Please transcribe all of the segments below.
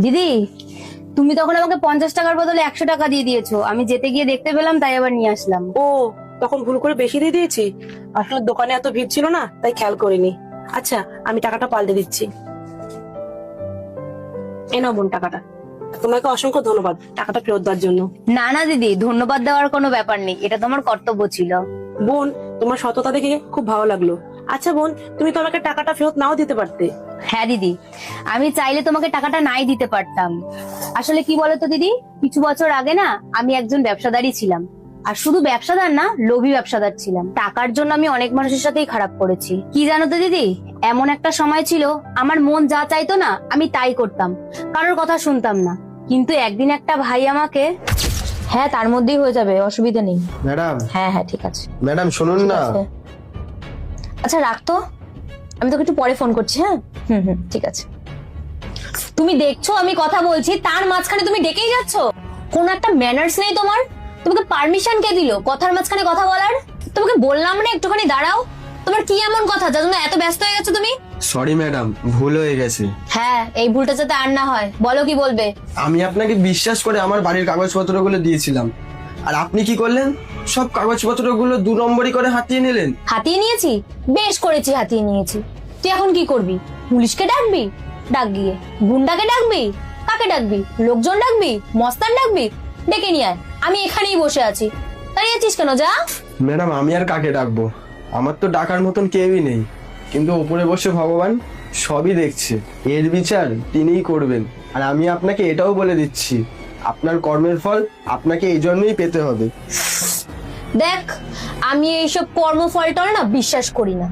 দিদি তুমি তখন আমাকে পঞ্চাশ টাকার বদলে একশো টাকা দিয়ে দিয়েছ। আমি যেতে গিয়ে দেখতে পেলাম তাই আবার নিয়ে আসলাম। ও তখন ভুল করে বেশি দিয়ে দিয়েছি? আসলে দোকানে এত ভিড় ছিল না তাই খেয়াল করিনি। আচ্ছা আমি টাকাটা পাল্টে দিচ্ছি। এ নাও বোন টাকাটা। তোমাকে অসংখ্য ধন্যবাদ টাকাটা ফেরত দেওয়ার জন্য। না না দিদি ধন্যবাদ দেওয়ার কোনো ব্যাপার নেই এটা তোমার কর্তব্য ছিল। বোন তোমার সততা দেখে খুব ভালো লাগল। আচ্ছা বোন তুমি তো আমাকে টাকাটা ফেরত নাও দিতে পারতে। হ্যাঁ দিদি। আমি চাইলে তোমাকে টাকাটা নাই দিতে পারতাম। আসলে কি বলতো দিদি? কিছু বছর আগে না আমি একজন ব্যবসাদারই ছিলাম। আর শুধু ব্যবসাদার না লোভী ব্যবসাদার ছিলাম। টাকার জন্য আমি অনেক মানুষের সাথেই খারাপ করেছি। কি জানো তো দিদি? এমন একটা সময় ছিল আমার মন যা চাইতো না আমি তাই করতাম। কারোর কথা শুনতাম না। কিন্তু একদিন একটা ভাই আমাকে হ্যাঁ তার মধ্যেই হয়ে যাবে অসুবিধা নেই। ম্যাডাম। হ্যাঁ হ্যাঁ ঠিক আছে। ম্যাডাম শুনুন না। আচ্ছা রাখতো আমি তোকে একটু পরে ফোন করছি হ্যাঁ? হুম হুম ঠিক আছে। তুমি দেখছ আমি কথা বলছি তার মাঝখানে তুমি ডেকেই যাচ্ছ? কোন একটা ম্যানার্স নেই তোমার? তোমাকে পারমিশন কে দিল? কথার মাঝখানে কথা বলার? তোমাকে বললাম না একটুখানি দাঁড়াও। তোমার কি এমন কথা যার জন্য এত ব্যস্ত হয়ে গেছো তুমি? সরি ম্যাডাম ভুল হয়ে গেছে। হ্যাঁ এই ভুলটা যাতে আর না হয়। বলো কি বলবে? আমি আপনাকে বিশ্বাস করে আমার বাড়ির কাগজপত্রগুলো দিয়েছিলাম। আর আপনি কি করলেন? সব কাগজপত্রগুলো দু নম্বরই করে হাতিয়ে নিলেন। হাতিয়ে নিয়েছি? বেশ করেছি হাতিয়ে নিয়েছি। তুই এখন কি করবি? পুলিশকে ডাকবি? ডাক গিয়ে। গুন্ডাকে ডাকবি? কাকে ডাকবি? লোকজন ডাকবি? মস্তান ডাকবি? ডেকে নিয়ে আয়। আমি এখানেই বসে আছি। দাঁড়িয়ে আছিস কেন যা? ম্যাডাম আমি আর কাকে ডাকবো? আমার তো ডাকার মতন কেউই নেই। কিন্তু উপরে বসে ভগবান সবই দেখছে। এর বিচার তিনিই করবেন। আর আমি আপনাকে এটাও বলে দিচ্ছি। আপনার কর্মের ফল আপনাকে এই জন্যই পেতে হবে। দেখ, আমি এইসব কর্মফলটা না বিশ্বাস করি না।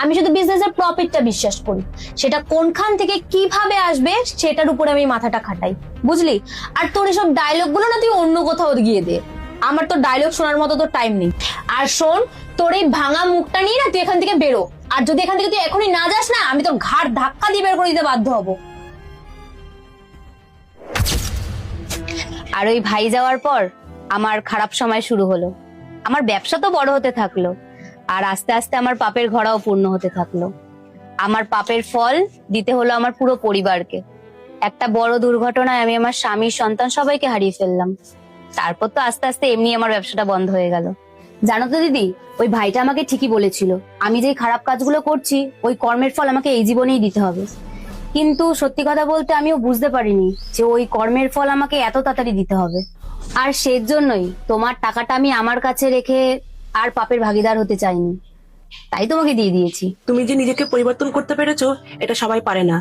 আমি শুধু বিজনেসের প্রফিটটা বিশ্বাস করি। সেটা কোনখান থেকে কীভাবে আসবে, সেটার উপরে আমি মাথাটা খাটাই। বুঝলি? আর তোর এসব ডায়লগগুলো না তুই অন্য কোথাও গিয়ে দে। আমার তো ডায়লগ শোনার মতো তো টাইম নেই। আর শোন, তোর এই ভাঙা মুখটা নিয়ে না তুই এখান থেকে বেরো। আর যদি এখান থেকে তুই এখনই না যাস না, আমি তোর ঘাট ধাক্কা দিয়ে বের করে দিতে বাধ্য হব। আর ওই ভাই যাওয়ার পর আমার খারাপ সময় শুরু হলো। আমার ব্যবসা তো বড় হতে থাকল, আর আস্তে আস্তে আমার পাপের ঘরাও পূর্ণ হতে থাকল। আমার পাপের ফল দিতে হলো আমার পুরো পরিবারকে। একটা বড় দুর্ঘটনায় আমি আমার স্বামী, সন্তান সবাইকে হারিয়ে ফেললাম। তারপর তো আস্তে আস্তে এমনি আমার ব্যবসাটা বন্ধ হয়ে গেল। জানো তো দিদি, ওই ভাইটা আমাকে ঠিকই বলেছিল, আমি যে খারাপ কাজগুলো করছি, ওই কর্মের ফল আমাকে এই জীবনেই দিতে হবে। কিন্তু সত্যি কথা বলতে আমিও বুঝতে পারিনি যে ওই কর্মের ফল আমাকে এত তাড়াতাড়ি দিতে হবে। আর সেজন্যই তোমার টাকাটা আমি আমার কাছে রেখে আর পাপের ভাগিদার হতে চাইনি। তাই তোমাকে দিয়ে দিয়েছি। তুমি যে নিজেকে পরিবর্তন করতে পেরেছ, এটা সবাই পারে না।